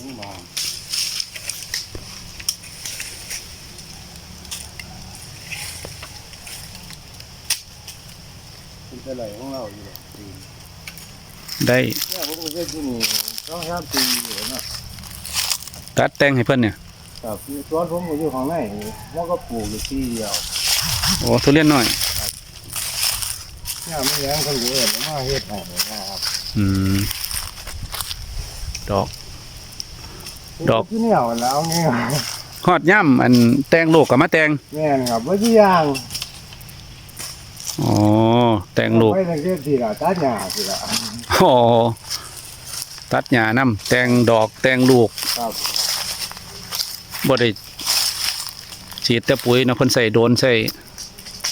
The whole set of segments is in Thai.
มึงมอเป็นอะไรของเราอยู่หรอได้เนี่ยผมก็ที่นี่ต้องห้ามตีอยู่เนะตัดแต่งให้เพื่อนเนี่ยครัร้อนผมอยู่ของงในมันก็ปลูกอยู่ที่เดียวโอ้ทุเรียนหน่อยเนี่ไม่แย้งคนเดียวมาเฮ็ดให้นะครับอืมดอก ดอกที่เนี่ยแล้วเนี่ยฮอดย่ำอันแต่งลูกก็มาแต่งแม่นครับบ่ที่อย่างอ๋อแต่งลูกไปทางเฮ็ดที่ละตัดหญ้าที่ละอ๋อตัดหญ้านํแต่งดอกแต่งลูกครับบ่ได้ฉีดแต่ปุ๋ยเนาะเพิ่นใส่โดรนใส่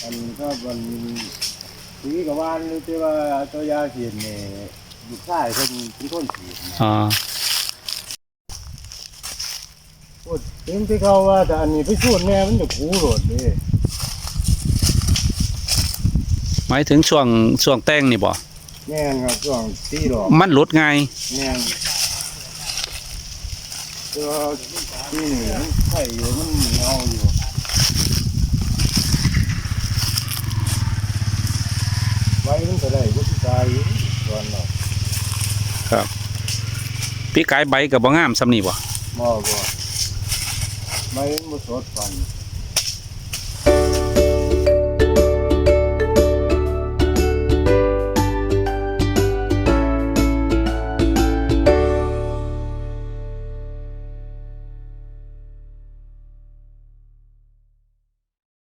อันก็มันสีกับวานหรือที่ว่าตัวยาเขียนนี่ลูกชายเพิ่นเป็นคนฉีดนะอ่า พูดถึงที่เขาว่าแต่อันนี้ไปสูดแม่มันจะคูโหลดเด้หมายถึงช่วงช่วงแต่งนี่บ่แม่นครับช่วงตีดอกมันหลุดง่ายแม่นตัวที่นี่มันไข่อยู่มันเงาอยู่ไว้มันก็ได้บุตรตายอยู่ส่วนเราปีกายใบก็บ่งามซำนี่บ่บ่บ่ ไว้มันบ่สดปัน